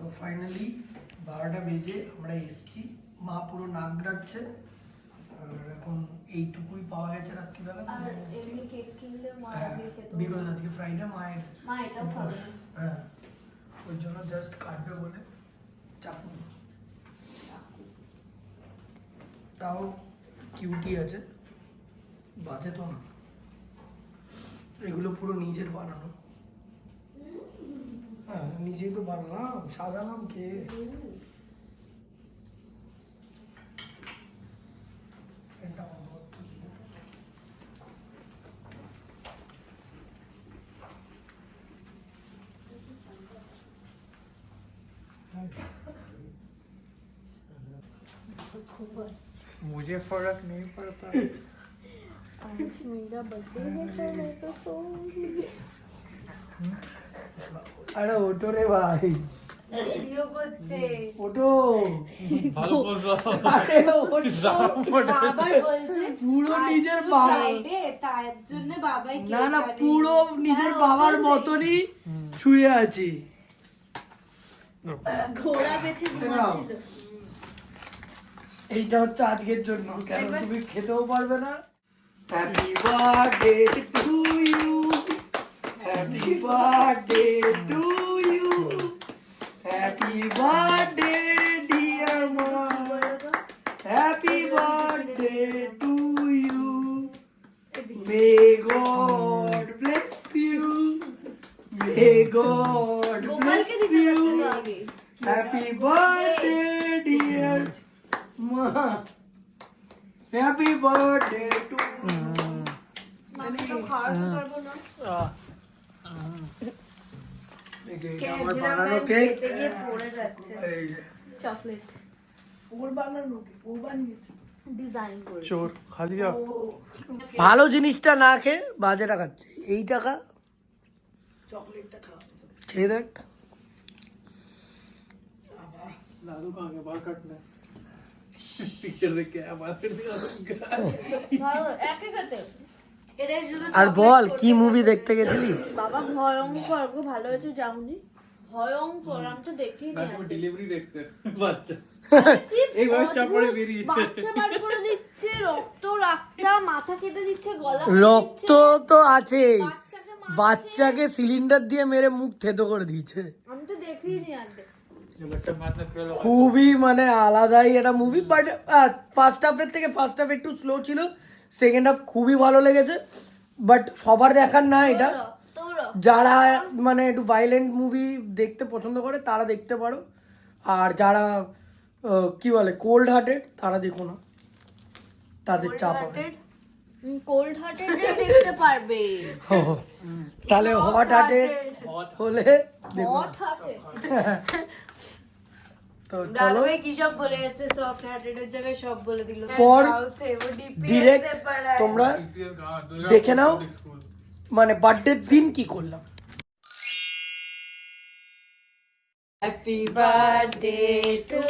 তো ফাইনালি বারোটা বেজে আমরা এসছি। মা পুরো নাক ডাকছে। এখন এইটুকুই পাওয়া গেছে রাত্রিবেলা। মা হ্যাঁ বিকজ আজকে ফ্রাইডে মায়ের উপোস। হ্যাঁ ওই জন্য জাস্ট কাটবে বলে চাকু। তাও কিউটি আছে। বাজে তো না। এগুলো পুরো নিজের বানানো। হ্যাঁ নিজেই তো বানালাম সাজালাম কে ফ্যানটা বন্ধ করতে হবে। मुझे फर्क नहीं पड़ता आज मेरा बर्थडे है तो मैं तो सोऊंगी আরে ওটো রে ভাই। ভিডিও করছে। ওটো ভালো বলছো। আরে ওটো আবার বলছে পুরো নিজের বাবা। তার জন্য বাবাই না না পুরো নিজের হ্যাঁ, বাবার মতনই শুয়ে আছি। ঘোড়া পেছে ঘুমাচ্ছিল। এইটা হচ্ছে আজকের জন্য। কেন তুমি খেতেও পারবে না। Happy birthday to you happy birthday to you happy birthday dear মা happy birthday to you may God bless you may God bless গোপালকে দিতে ইউ পারতো আগে হ্যাপি বার্থডে ডিয়ার মা হ্যাপি বার্থডে টু আমি তো খাওয়াতে পারব না ভালো জিনিসটা না খেয়ে বাজে টাকা এই টাকা? খেয়ে দেখ। পিকচার দেখে আবার আর বল কি মুভি দেখতে গেছিলিস? বাবা ভয়ঙ্কর গো ভালো হয়েছে যাওনি ভয়ঙ্কর আমি তো ডেলিভারি দেখতে বাচ্চা। রক্ত তো আছে বাচ্চাকে সিলিন্ডার দিয়ে মেরে মুখ থেতো করে দিয়েছে। খুবই মানে আলাদাই এটা মুভি বাট ফার্স্ট হাফের থেকে ফার্স্ট হাফ একটু স্লো ছিল। সেকেন্ড হাফ খুবই ভালো লেগেছে বাট সবার দেখার না এটা। যারা মানে একটু ভাইলেন্ট মুভি দেখতে পছন্দ করে তারা দেখতে পারো। আর যারা কি বলে কোল্ড হার্টেড তারা দেখো না। তাদের চাপ হবে। কোল্ড হার্টেড দেখতে পারবে। তাহলে হট হার্টেড হলে হট হার্টেড তো চলো দাদাভাই কি সব বলে যাচ্ছে সফট হার্টেড এর জায়গায় সব বলে দিল পর ডিরেক্ট তোমরা দেখে নাও মানে বার্থডে দিন কি করলাম happy birthday to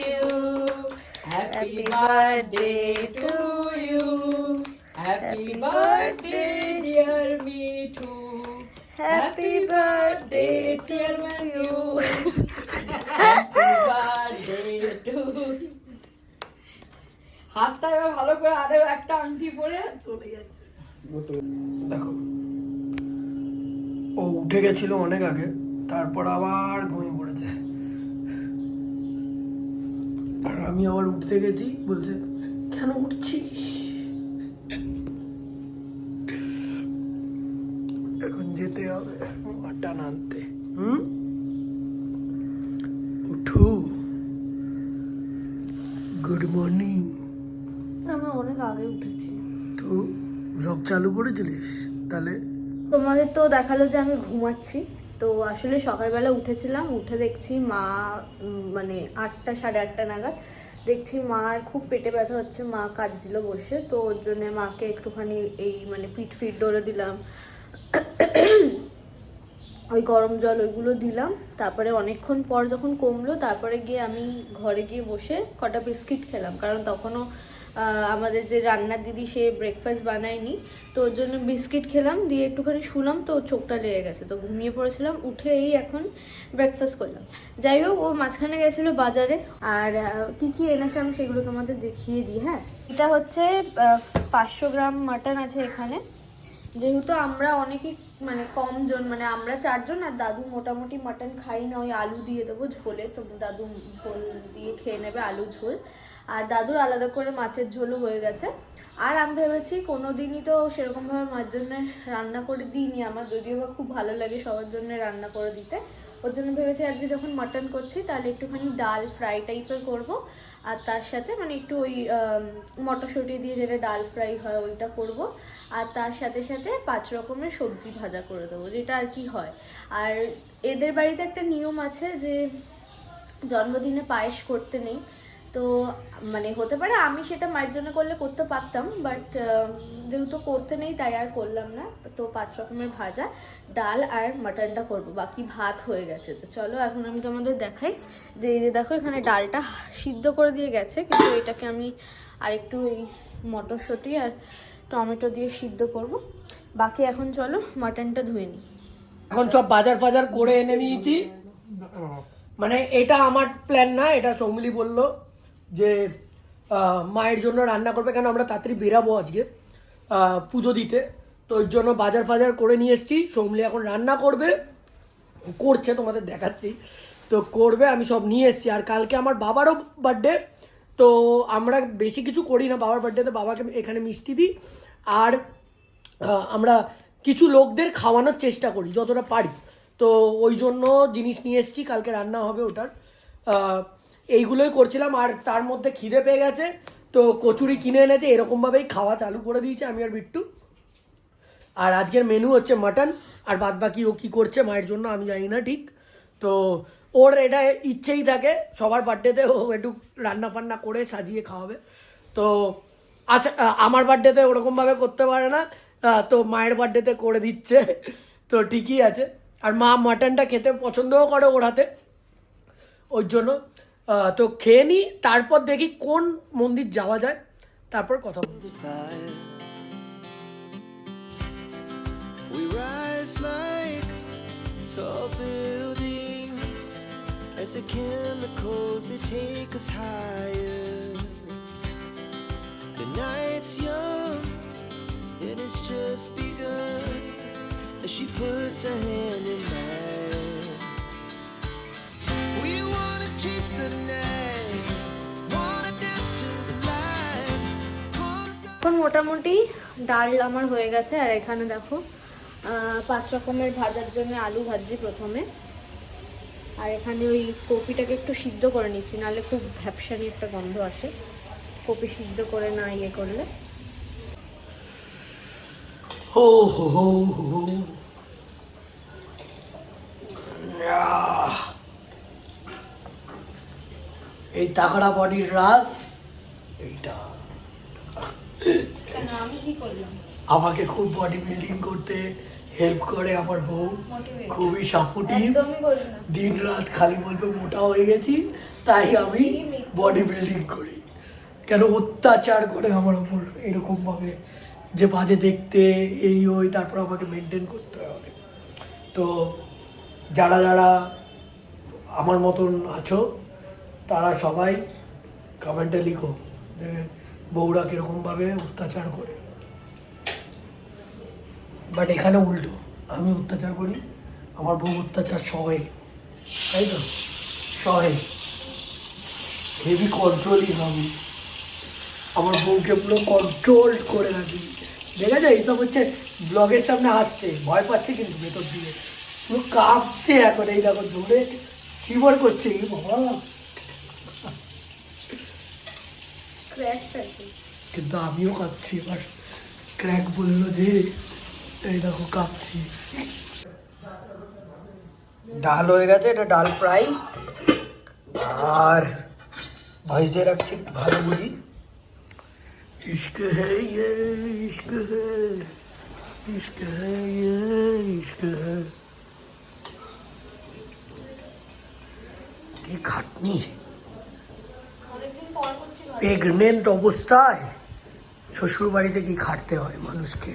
you happy birthday to you happy birthday dear Mithu happy birthday chairman you happy birthday to হাতটা এবার ভালো করে আরও একটা আংটি পরে চলে যাচ্ছে দেখো ও উঠে গেছিল অনেক আগে, তারপর আবার ঘুমিয়ে পড়েছে। আর আমি আবার উঠতে গেছি, বলছে, কেন উঠছিস? এখন যেতে হবে মাটন আনতে চালু করেছিলিস? তাহলে? তোমাদের তো দেখাল যে আমি ঘুমাচ্ছি। তো আসলে সকালবেলা উঠেছিলাম, উঠে দেখছি মা মানে আটটা, সাড়ে আটটা নাগাদ দেখছি মার খুব পেটে ব্যথা হচ্ছে, মা কাঁদছিল বসে। তো ওর জন্য মাকে একটুখানি এই মানে পিঠ ফিট ডলে দিলাম। ওই গরম জল ওইগুলো দিলাম। তারপরে অনেকক্ষণ পর যখন কমলো, তারপরে গিয়ে আমি ঘরে গিয়ে বসে কটা বিস্কিট খেলাম। কারণ তখনও আমাদের যে রান্নার দিদি সে ব্রেকফাস্ট বানায়নি, তো ওর জন্য বিস্কিট খেলাম, দিয়ে একটুখানি শুলাম, তো চোখটা লেগে গেছে। তো ঘুমিয়ে পড়েছিলাম উঠে এই এখন ব্রেকফাস্ট করলাম। যাই হোক, ও মাঝখানে গেছিল বাজারে, আর কি কি এনেছে আমি সেগুলো তোমাদের দেখিয়ে দিই হ্যাঁ? এটা হচ্ছে পাঁচশো গ্রাম মাটন আছে এখানে। যেহেতু আমরা অনেকেই মানে কম জন মানে আমরা চারজন, আর দাদু মোটামুটি মাটন খাই না, ওই আলু দিয়ে দেবো ঝোলে, তো দাদু ঝোল দিয়ে খেয়ে নেবে আলু ঝোল। আর দাদুর আলাদা করে মাছের ঝোলও হয়ে গেছে। আর আমি ভেবেছি কোনো দিনই তো সেরকমভাবে মার জন্য রান্না করে দিইনি। আমার যদিও বা খুব ভালো লাগে সবার জন্য রান্না করে দিতে। ওর জন্য ভেবেছি আজকে যখন মাটন করছি, তাহলে একটুখানি ডাল ফ্রাই টাইপের করব। আর তার সাথে মানে একটু ওই মটরশুঁটি দিয়ে যেটা ডাল ফ্রাই হয় ওইটা করব। আর তার সাথে সাথে পাঁচ রকমের সবজি ভাজা করে দেবো, যেটা আর কি হয়। আর এদের বাড়িতে একটা নিয়ম আছে যে, জন্মদিনে পায়েস করতে নেই। তো মানে হতে পারে আমি সেটা মায়ের জন্য করলে করতে পারতাম বাট যেহেতু করতে নেই তাই আর করলাম না। তো পাঁচ রকমের ভাজা, ডাল আর মাটনটা করব, বাকি ভাত হয়ে গেছে। তো চলো এখন আমি তোমাদের দেখাই যে, এই যে দেখো এখানে ডালটা সিদ্ধ করে দিয়ে গেছে, কিন্তু এটাকে আমি আর একটু এই মটরশুঁটি আর টমেটো দিয়ে সিদ্ধ করব। বাকি এখন চলো মাটনটা ধুয়ে নিই। এখন সব বাজার ফাজার করে এনে নিয়েছি। মানে এটা আমার প্ল্যান না, এটা সৌমিলি বলল। যে মায়ের জন্য রান্না করবে, কেন আমরা তাড়াতাড়ি বেরাবো আজকে পুজো দিতে। তো ওই জন্য বাজার ফাজার করে নিয়ে এসেছি। সৌমিলি এখন রান্না করবে, করছে, তোমাদের দেখাচ্ছি। তো করবে, আমি সব নিয়ে এসেছি। আর কালকে আমার বাবারও বার্থডে তো আমরা বেশি কিছু করি না বাবার বার্থডেতে বাবাকে এখানে মিষ্টি দিই। আর আমরা কিছু লোকদের খাওয়ানোর চেষ্টা করি, যতটা পারি। তো ওই জন্য জিনিস নিয়ে এসেছি, কালকে রান্না হবে ওটার। এইগুলোই করছিলাম, আর তার মধ্যে খিদে পেয়ে গেছে, তো কচুরি কিনে এনেছে, এরকমভাবেই খাওয়া চালু করে দিয়েছে আমি আর বিট্টু। আর আজকের মেনু হচ্ছে মাটন আর বাদ বাকি ও কি করছে মায়ের জন্য আমি জানি না ঠিক। তো ওর এটা ইচ্ছেই থাকে, সবার বার্থডেতে ও একটু রান্না ফান্না করে সাজিয়ে খাওয়াবে। তো আচ্ছা আমার বার্থডেতে ওরকমভাবে করতে পারে না তো মায়ের বার্থডেতে করে দিচ্ছে, তো ঠিকই আছে। আর মা মাটনটা খেতে পছন্দও করে ওর হাতে, ওই জন্য। তো খেয়ে নিই তারপর দেখি কোন মন্দির যাওয়া যায় তারপর কথা বলব as the chemicals they take us higher. The night's young, and it's just begun as she puts her hand in mine. এখন মোটামুটি ডাল আমার হয়ে গেছে, আর এখানে দেখো পাঁচ রকমের ভাজার জন্য আলু ভাজছি প্রথমে। আর এখানে ওই কপিটাকে একটু সিদ্ধ করে নিচ্ছি, নাহলে খুব ভ্যাপসানি একটা গন্ধ আসে। কপি সিদ্ধ করে না ইয়ে করলে। হো হো হো এই তাগড়া বডির রাস, এইটা কেন আমি কি করলাম আমাকে খুব বডি বিল্ডিং করতে হেল্প করে আমার বউ। খুবই সাপোর্টিভ দিন রাত খালি বলবে মোটা হয়ে গেছি তাই আমি বডি বিল্ডিং করি। কেন অত্যাচার করে আমার উপর এরকমভাবে যে বাজে দেখতে এই ওই তারপর আমাকে মেনটেন করতে হবে তো যারা যারা আমার মতন আছো তারা সবাই কমেন্টে লিখো। বউরা কীরকমভাবে অত্যাচার করে। বাট এখানে উল্টো, আমি অত্যাচার করি, আমার বউ অত্যাচার সহে, তাই তো? সহে। হেভি কন্ট্রোলই আমি আমার বউকে পুরো কন্ট্রোল করে রাখি। দেখা যায়, এইসব হচ্ছে ব্লগের সামনে আসছে, ভয় পাচ্ছে কিন্তু ভেতর দিয়ে। পুরো কাঁপছে এখন, এই দেখো জোরে ফিভার করছে এই বাবা। ক্র্যাক আছে কিন্তু আমিও কাঁপছি এবার ক্র্যাক বলল যে এই দেখো কাঁপছি ডাল হয়ে গেছে এটা ডাল ফ্রাই আর ভাইজে রাখছি ভালো বুঝি ইস্ক হে ইয়ে ইস্ক হে ইস্ক হে ইস্ক হে কি খাটনি অনেকদিন পর প্রেগনেন্ট অবস্থায় শ্বশুর বাড়িতে কি খাটতে হয় মানুষকে?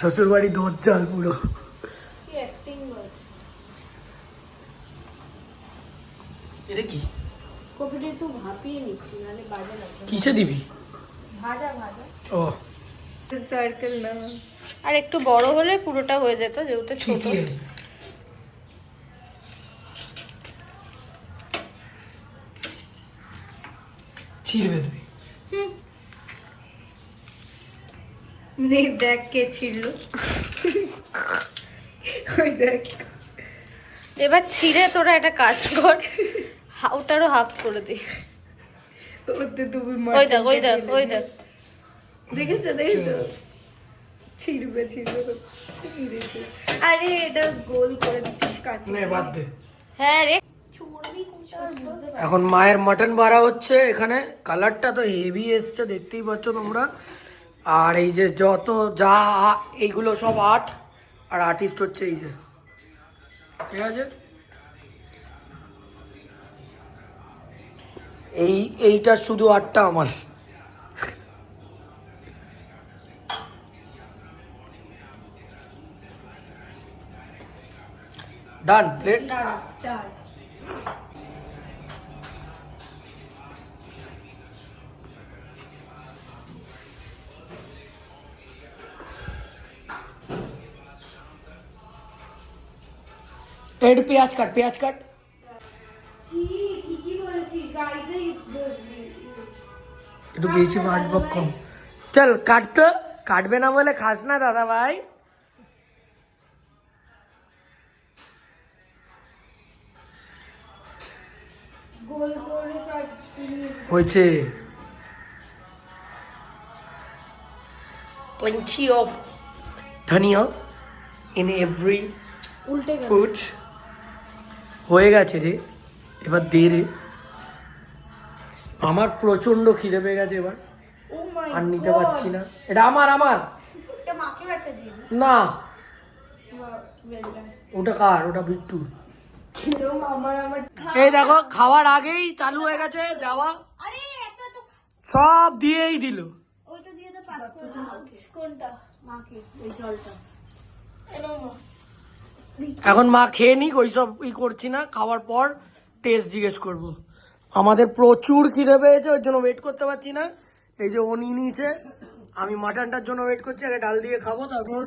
শ্বশুর বাড়ি দজ্জাল পুরো। এটা কি? কপিটা একটু ভাপিয়ে নিচ্ছি নাহলে বাজে লাগবে কিসে দিবি? ভাজা ভাজা। ও। সার্কেল না। আর একটু বড় হলে পুরোটা হয়ে যেত যেহেতু ছোট। ছিড়বে তুই দেখ দেখ কে ছিল ওই দেখ। এবার ছিঁড়ে তোরা একটা কাজ কর। ওটারও হাফ করে দে। ওতে তুমি ওই দেখ ওই দেখ ওই দেখ। দেখেছ দেখেছ? ছিড়বে ছিড়বে আরে এটা গোল করে দিতিস নে বাদ দে। হ্যাঁ রে। এখন মায়ের মাটন বাড়া হচ্ছে এখানে। কালারটা তো হেভি এসছে, দেখতেই পাচ্ছ তোমরা। আর এই যে যত যা এইগুলো সব আর্ট। আর আর্টিস্ট হচ্ছে এই যে। ঠিক আছে? এই, এইটা শুধু আর্টটা আমার। ডান প্লেট একটু পেঁয়াজ কাট পেঁয়াজ কাট একটু বেশি ভাট বক কম চল কাট তো কাটবে না বলে খাস না দাদা ভাই হয়েছে plenty of ধনিয়া in every উল্টে গেল ফুড হয়ে গেছে রে। এবার দে রে। আমার প্রচণ্ড খিদে পেয়ে গেছে এবার। আর নিতে পারছি না। এটা আমার আমার। না। ওটা কার? ওটা বিট্টু। এরকম আমার আমার। এই দেখো খাওয়ার আগেই চালু হয়ে গেছে দেওয়া। আরে এত এত সব দিয়েই দিল। ওইটা দিয়ে তো পাস করে দাও। কোনটা মাকে ওই জলটা এখন মা খেয়ে নিক ওইসব ই করছি না খাওয়ার পর টেস্ট জিজ্ঞেস করব। আমাদের প্রচুর খিদে পেয়েছে ওর জন্য ওয়েট করতে পারছি না। এই যে ও নিয়ে নিয়েছে আমি মাটনটার জন্য ওয়েট করছি আগে ডাল দিয়ে খাব তারপর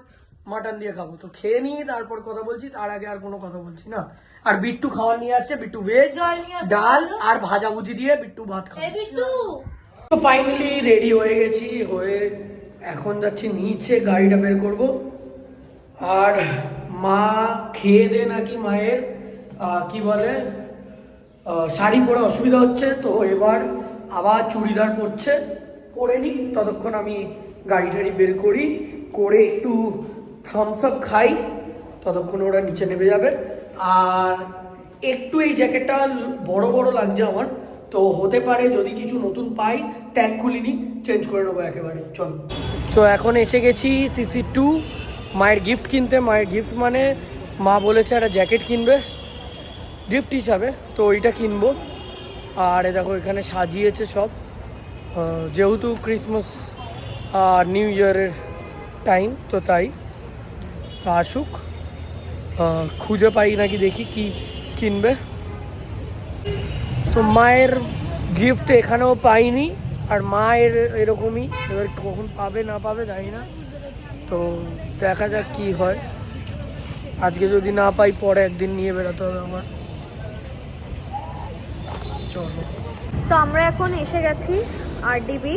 মাটন দিয়ে খাব। তো খেয়ে নিয়ে তারপর কথা বলছি তার আগে আর কোনো কথা বলছি না। আর বিট্টু খাওয়ার নিয়ে আসছে বিট্টু ভেজ ডাল আর ভাজাভুজি দিয়ে বিট্টু ভাত খাবে তো ফাইনালি রেডি হয়ে গেছি হয়ে এখন যাচ্ছি নিচে গাড়িটা বের করব। আর মা খেয়ে দে নাকি মায়ের কি বলে শাড়ি পরে অসুবিধা হচ্ছে, তো এবার আবার চুড়িদার পরছে, পরে নি। ততক্ষণ আমি গাড়ি টাড়ি বের করি, করে একটু থামস আপ খাই, ততক্ষণ ওরা নিচে নেমে যাবে। আর একটু এই জ্যাকেটটা বড় বড় লাগছে আমার, তো হতে পারে যদি কিছু নতুন পাই ট্যাগ খুলিনি চেঞ্জ করে নেব একেবারে, চলো। সো এখন এসে গেছি সিসি টু মায়ের গিফট কিনতে, মায়ের গিফট মানে মা বলেছে একটা জ্যাকেট কিনবে গিফট হিসাবে, তো ওইটা কিনবো। আর দেখো, এখানে সাজিয়েছে সব। যেহেতু ক্রিসমাস আর নিউ ইয়ারের টাইম তো তাই। আসুক। খুঁজে পাই নাকি দেখি কি কিনবে। তো মায়ের গিফট এখানেও পাইনি, আর মায়ের এরকমই। এবার কখন পাবে, না পাবে, জানি না। তো দেখা যাক কি হয়। আজকে যদি না পাই, পরে একদিন নিয়ে বেরোতে হবে আমার। তো আমরা এখন এসে গেছি আরডিবি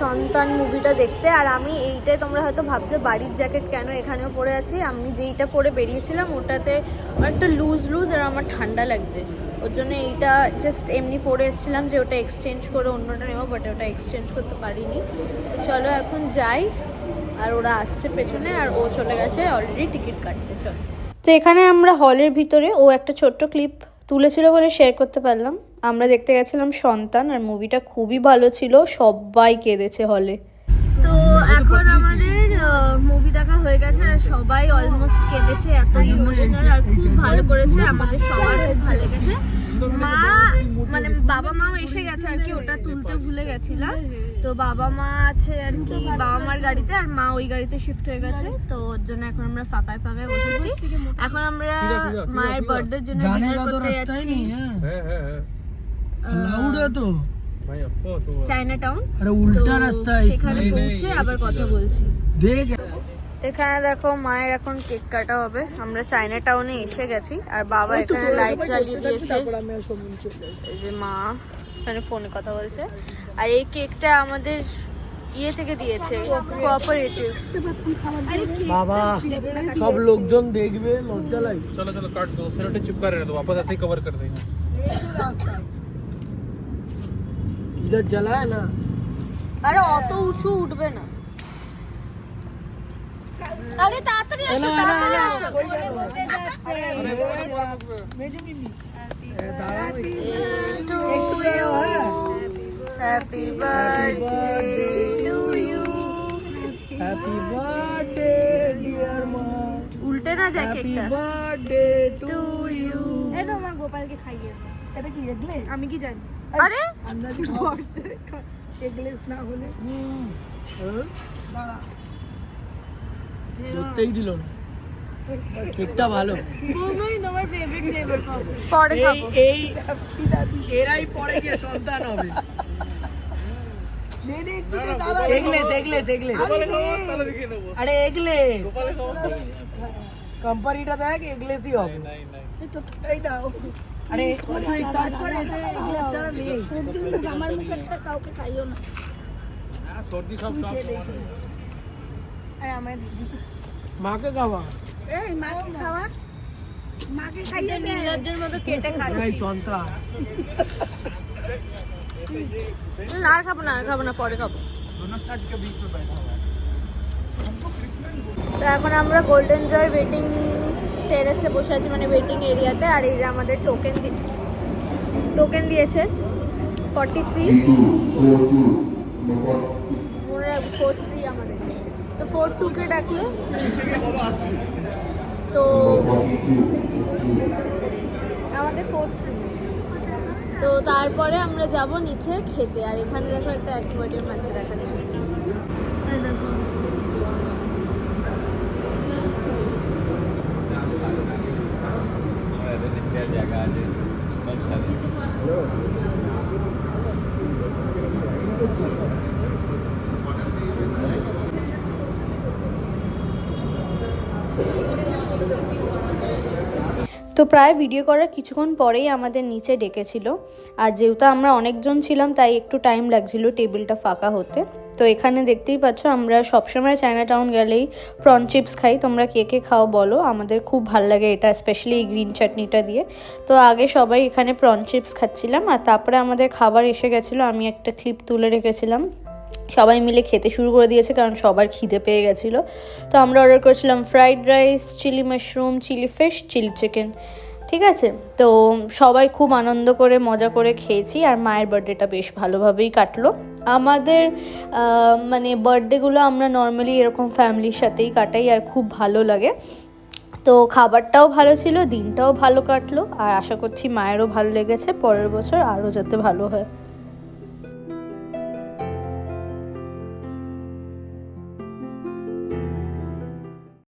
সন্তান মুভিটা দেখতে। আর আমি এইটাই তোমরা হয়তো ভাবছ, বাড়ির জ্যাকেট কেন এখানেও পরে আছি? আমি যেইটা পরে বেরিয়েছিলাম, ওটাতে অনেকটা লুজ লুজ আর আমার ঠান্ডা লাগছে। ওর জন্য এইটা জাস্ট এমনি পরে এসেছিলাম যে ওটা এক্সচেঞ্জ করে অন্যটা নেব বাট ওটা এক্সচেঞ্জ করতে পারিনি। তো চলো এখন যাই। আর ওরা আসছে পেছনে আর ও চলে গেছে অলরেডি টিকিট কাটতে, চল। তো এখানে আমরা হলের ভিতরে ও একটা ছোট্ট ক্লিপ তুলেছিল বলে শেয়ার করতে পারলাম। আমরা দেখতে গেছিলাম সন্তান আর মুভিটা খুবই ভালো ছিল, সবাই কেঁদেছে হলে তো এখন আমাদের আহ, মুভি দেখা হয়ে গেছে আর সবাই অলমোস্ট কেঁদেছে এত ইমোশনাল আর খুব ভালো করেছে আমাদের সবার খুব ভালো লেগেছে। মা মানে বাবা মাও এসে গেছে আর কি ওটা তুলতে ভুলে গেছিলাম। তো বাবা মা আছে আর কি বাবা মার গাড়িতে আর মা ওই গাড়িতে শিফট হয়ে গেছে তো ওর জন্য এখন আমরা ফাঁকায় ফাঁকায় বসেছি। এখন আমরা মায়ের বার্থডের জন্য ডিনার করতে যাচ্ছি। লাউড তো। है है है अलाउड है तो भाई ऑफ कोर्स वो চায়না টাউন अरे তো उल्टा रास्ता है সেখানে इसमें পৌঁছে আবার কথা বলছি देख এখানে দেখো মায়ের এখন কেক কাটা হবে আমরা চায়না টাউনে এসে গেছি আর বাবা এখানে লাইট জ্বালিয়ে দিয়েছে এই যে মা এখানে ফোনে কথা বলছে আর এই কেকটা আমাদের ইয়ে থেকে দিয়েছে কোঅপারেটিভ বাবা সব লোকজন দেখবে লজ্জা লাগে चलो चलो काट दो सेलोटेप चिपका रहे तो वापस ऐसे ही कवर कर देंगे জ্বালায় না? আরে অত উঁচু উঠবে না। আরে তাড়াতাড়ি আসো তাড়াতাড়ি happy birthday to you happy birthday dear মা উল্টে না যায় কেকটা হ্যাপি বার্থডে টু ইউ এনো মা গোপালকে খাইয়ে এটা কি এগলে আমি কি জানি আরে আন্দাজ পরে এই এরাই পরে গিয়ে সন্তান আরে এগলেস কোম্পানিটা দেখ এগলেসই হবে। মাকে খাওয়া? এই মাকে খাওয়া? মাকে খাইয়ে নির্লজ্জের মতো কেটে খাই সন্তা আর খাব না আর খাব না পরে খাব। তো এখন আমরা গোল্ডেন জয় ওয়েটিং টেরেসে বসে আছি মানে ওয়েটিং এরিয়াতে আর এই যে আমাদের টোকেন দি টোকেন দিয়েছে ফর্টি থ্রি মনে রাখব ফোর থ্রি আমাদের। তো ফোর টুকে ডাকলো? তো আমাদের ফোর থ্রি তো তারপরে আমরা যাব নিচে খেতে আর এখানে দেখো একটা অ্যাকুয়ারিয়াম আছে দেখাচ্ছি। তো প্রায় ভিডিও করার কিছুক্ষণ পরেই আমাদের নিচে ডেকেছিল। আর যেহেতু আমরা অনেকজন ছিলাম, তাই একটু টাইম লাগছিল টেবিলটা ফাঁকা হতে। তো এখানে দেখতেই পাচ্ছ, আমরা সবসময় চায়না টাউন গেলেই প্রন চিপস খাই। তোমরা কে কে খাও বলো, আমাদের খুব ভালো লাগে এটা স্পেশালি এই গ্রিন চাটনিটা দিয়ে। তো আগে সবাই এখানে প্রন চিপস খাচ্ছিলাম, আর তারপরে আমাদের খাবার এসে গেছিল, আমি একটা ক্লিপ তুলে রেখেছিলাম। সবাই মিলে খেতে শুরু করে দিয়েছে, কারণ সবার খিদে পেয়ে গেছিল। তো আমরা অর্ডার করেছিলাম fried rice chilli mushroom chilli fish chilli chicken ঠিক আছে? তো সবাই খুব আনন্দ করে, মজা করে খেয়েছি আর মায়ের বার্থডেটা বেশ ভালোভাবেই কাটলো। আমাদের মানে বার্থডেগুলো আমরা নর্মালি এরকম ফ্যামিলির সাথেই কাটাই আর খুব ভালো লাগে। তো খাবারটাও ভালো ছিল, দিনটাও ভালো কাটলো আর আশা করছি মায়েরও ভালো লেগেছে। পরের বছর আরও যাতে ভালো হয়।